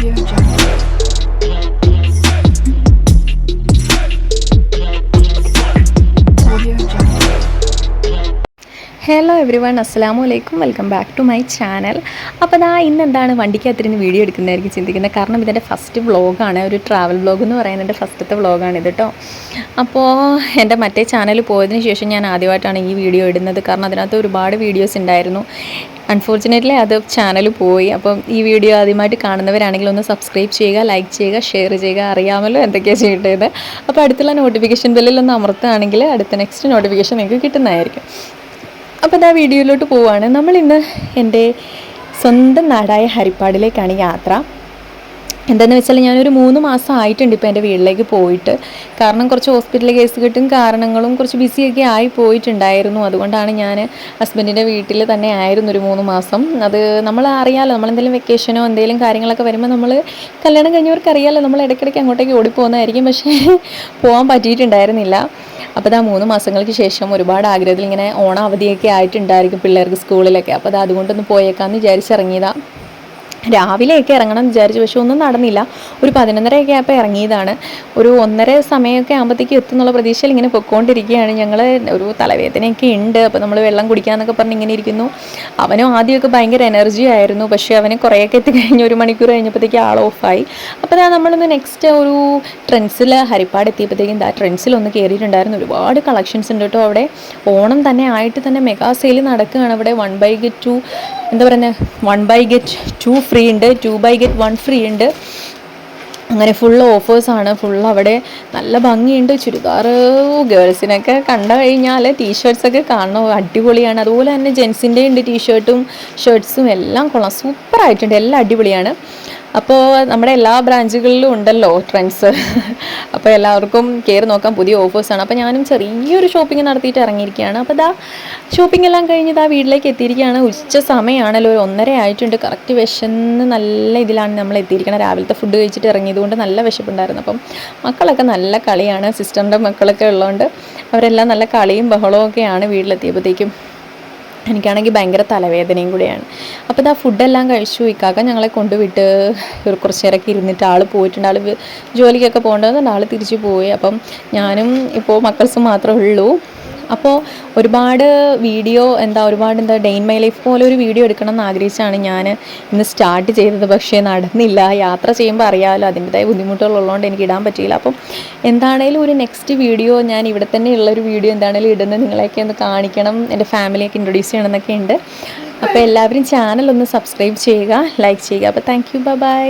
Audio Jungle. Hello everyone അസ്സാമു അലൈക്കും. Welcome back to my channel. അപ്പോൾ ദാ ഇന്ന് എന്താണ് വണ്ടിക്കകത്തിരുന്ന് വീഡിയോ എടുക്കുന്നതായിരിക്കും ചിന്തിക്കുന്നത്. കാരണം ഇതിന്റെ ഫസ്റ്റ് വ്ലോഗാണ്. ഒരു ട്രാവൽ വ്ലോഗ് എന്ന് പറയുന്നത് എന്റെ ഫസ്റ്റത്തെ ഇത് കേട്ടോ അപ്പോൾ എന്റെ മറ്റേ ചാനൽ പോയതിന് ശേഷം ഞാൻ ആദ്യമായിട്ടാണ് ഈ വീഡിയോ ഇടുന്നത്. കാരണം അതിനകത്ത് ഒരുപാട് വീഡിയോസ് ഉണ്ടായിരുന്നു. അൺഫോർച്ചുനേറ്റ്ലി അത് ചാനൽ പോയി. അപ്പം ഈ വീഡിയോ ആദ്യമായിട്ട് കാണുന്നവരാണെങ്കിൽ ഒന്ന് സബ്സ്ക്രൈബ് ചെയ്യുക ലൈക്ക് ചെയ്യുക ഷെയർ ചെയ്യുക. അറിയാമല്ലോ എന്തൊക്കെയാണ് ചെയ്യേണ്ടത്. അപ്പോൾ അടുത്തുള്ള നോട്ടിഫിക്കേഷൻ ബെല്ലിൽ ഒന്ന് അമർത്തുകയാണെങ്കിൽ അടുത്ത നെക്സ്റ്റ് നോട്ടിഫിക്കേഷൻ നിങ്ങൾക്ക് കിട്ടുന്നതായിരിക്കും. അപ്പോൾ ഇതാ വീഡിയോയിലോട്ട് പോവുകയാണ് നമ്മളിന്ന് എന്റെ സ്വന്തം നാടായ ഹരിപ്പാടിലേക്കാണ് യാത്ര. എന്താണെന്ന് വെച്ചാൽ ഞാനൊരു മൂന്ന് മാസം ആയിട്ടുണ്ട് ഇപ്പോൾ എന്റെ വീട്ടിലേക്ക് പോയിട്ട്. കാരണം കുറച്ച് ഹോസ്പിറ്റൽ കേസ് കിട്ടും കാരണങ്ങളും കുറച്ച് ബിസിയൊക്കെ ആയി പോയിട്ടുണ്ടായിരുന്നു. അതുകൊണ്ടാണ് ഞാൻ ഹസ്ബൻഡിന്റെ വീട്ടിൽ തന്നെ ആയിരുന്നു ഒരു മൂന്ന് മാസം. അത് നമ്മൾ അറിയാമല്ലോ നമ്മൾ എന്തെങ്കിലും വെക്കേഷനോ എന്തെങ്കിലും കാര്യങ്ങളൊക്കെ വരുമ്പോൾ നമ്മൾ കല്യാണം കഴിഞ്ഞവർക്ക് അറിയാമല്ലോ നമ്മൾ ഇടയ്ക്കിടയ്ക്ക് അങ്ങോട്ടേക്ക് ഓടിപ്പോകുന്നതായിരിക്കും. പക്ഷേ പോകാൻ പറ്റിയിട്ടുണ്ടായിരുന്നില്ല. അപ്പോൾ ആ മൂന്ന് മാസങ്ങൾക്ക് ശേഷം ഒരുപാട് ആഗ്രഹത്തിൽ ഇങ്ങനെ ഓണാവധിയൊക്കെ ആയിട്ടുണ്ടായിരിക്കും പിള്ളേർക്ക് സ്കൂളിലൊക്കെ. അപ്പോൾ അത് അതുകൊണ്ടൊന്ന് പോയേക്കാമെന്ന് വിചാരിച്ചിറങ്ങിയതാണ് രാവിലെയൊക്കെ ഇറങ്ങണം വിചാരിച്ചു പക്ഷെ ഒന്നും നടന്നില്ല. ഒരു പതിനൊന്നരയൊക്കെ ആയപ്പോൾ ഇറങ്ങിയതാണ്. ഒരു ഒന്നര സമയമൊക്കെ ആകുമ്പോഴത്തേക്ക് എത്തുന്നുള്ള പ്രതീക്ഷയിൽ ഇങ്ങനെ പൊയ്ക്കൊണ്ടിരിക്കുകയാണ് ഞങ്ങൾ ഒരു തലവേദനയൊക്കെ ഉണ്ട്. അപ്പോൾ നമ്മൾ വെള്ളം കുടിക്കാമെന്നൊക്കെ പറഞ്ഞ് ഇങ്ങനെ ഇരിക്കുന്നു. അവനും ആദ്യമൊക്കെ ഭയങ്കര എനർജി ആയിരുന്നു. പക്ഷേ അവന് കുറേയൊക്കെ എത്തിക്കഴിഞ്ഞ് ഒരു മണിക്കൂർ കഴിഞ്ഞപ്പോഴത്തേക്ക് ആൾ ഓഫായി അപ്പോൾ അതാ നമ്മളൊന്ന് നെക്സ്റ്റ് ഒരു ട്രെൻസിൽ ഹരിപ്പാട് എത്തിയപ്പോഴത്തേക്കും ആ ട്രെൻഡ്സിൽ ഒന്ന് കയറിയിട്ടുണ്ടായിരുന്നു ഒരുപാട് കളക്ഷൻസ് ഉണ്ട് കേട്ടോ അവിടെ. ഓണം തന്നെ ആയിട്ട് തന്നെ മെഗാ സെയിൽ നടക്കുകയാണ് അവിടെ. വൺ ബൈ ഗെറ്റ് ടു എന്താ പറയുന്നത് one buy get two free ഉണ്ട്. Two buy get one free ഉണ്ട്. അങ്ങനെ ഫുൾ ഓഫേഴ്സാണ് ഫുൾ അവിടെ നല്ല ഭംഗിയുണ്ട്. ചുരിദാർ ഗേൾസിനൊക്കെ കണ്ടു കഴിഞ്ഞാൽ ടീഷർട്ട്സൊക്കെ കാണണം. അടിപൊളിയാണ്. അതുപോലെ തന്നെ ജെൻസിന്റെ ഉണ്ട് ടീഷർട്ടും ഷർട്ട്സും എല്ലാം കൊള്ളാം. സൂപ്പറായിട്ടുണ്ട് എല്ലാം അടിപൊളിയാണ്. അപ്പോൾ നമ്മുടെ എല്ലാ ബ്രാഞ്ചുകളിലും ഉണ്ടല്ലോ ട്രെൻഡ്സ് അപ്പോൾ എല്ലാവർക്കും കയറി നോക്കാൻ പുതിയ ഓഫേഴ്സാണ് അപ്പോൾ ഞാനും ചെറിയൊരു ഷോപ്പിംഗ് നടത്തിയിട്ട് ഇറങ്ങിയിരിക്കുകയാണ്. അപ്പോൾ ഇതാ ഷോപ്പിംഗ് എല്ലാം കഴിഞ്ഞ് ഇതാ വീട്ടിലേക്ക് എത്തിയിരിക്കുകയാണ്. ഉച്ച സമയമാണല്ലോ ഒരു ഒന്നര ആയിട്ടുണ്ട്. കറക്റ്റ് വിശന്ന് നല്ല ഇതിലാണ് നമ്മൾ എത്തിയിരിക്കുന്നത്. രാവിലത്തെ ഫുഡ് കഴിച്ചിട്ട് ഇറങ്ങിയതുകൊണ്ട് നല്ല വിശപ്പുണ്ടായിരുന്നു. അപ്പം മക്കളൊക്കെ നല്ല കളിയാണ് സിസ്റ്ററിന്റെ മക്കളൊക്കെ ഉള്ളതുകൊണ്ട് അവരെല്ലാം നല്ല കളിയും ബഹളവും ഒക്കെയാണ് വീട്ടിലെത്തിയപ്പോഴത്തേക്കും. എനിക്കാണെങ്കിൽ ഭയങ്കര തലവേദനയും കൂടിയാണ്. അപ്പോൾ ഇതാ ഫുഡെല്ലാം കഴിച്ചു. ഇക്കാക്ക ഞങ്ങളെ കൊണ്ടുവിട്ട് ഒരു കുറച്ച് നേരമൊക്കെ ഇരുന്നിട്ട് ആൾ പോയിട്ടുണ്ട്. ആൾ ജോലിക്കൊക്കെ പോകേണ്ടതുകൊണ്ട് ആൾ തിരിച്ചു പോയി. അപ്പം ഞാനും ഇപ്പോൾ മക്കൾസും മാത്രമേ ഉള്ളൂ. അപ്പോൾ ഒരുപാട് വീഡിയോ എന്താ ഒരുപാട് എന്താ ഡെയിൻ മൈ ലൈഫ് പോലെ ഒരു വീഡിയോ എടുക്കണം എന്ന് ആഗ്രഹിച്ചാണ് ഞാൻ ഇന്ന് സ്റ്റാർട്ട് ചെയ്തത്. പക്ഷേ നടന്നില്ല. യാത്ര ചെയ്യുമ്പോൾ അറിയാമല്ലോ അതിന്റെതായ ബുദ്ധിമുട്ടുകളുള്ളതുകൊണ്ട് എനിക്ക് ഇടാൻ പറ്റിയില്ല. അപ്പം എന്താണേലും ഒരു നെക്സ്റ്റ് വീഡിയോ ഞാൻ ഇവിടെ തന്നെ ഉള്ള ഒരു വീഡിയോ എന്താണേലും ഇടുന്നത് നിങ്ങളെയൊക്കെ ഒന്ന് കാണിക്കണം. എന്റെ ഫാമിലിയൊക്കെ ഇൻട്രൊഡ്യൂസ് ചെയ്യണം എന്നൊക്കെ ഉണ്ട്. അപ്പോൾ എല്ലാവരും ചാനൽ ഒന്ന് സബ്സ്ക്രൈബ് ചെയ്യുക ലൈക്ക് ചെയ്യുക. അപ്പോൾ താങ്ക് യു. ബൈ.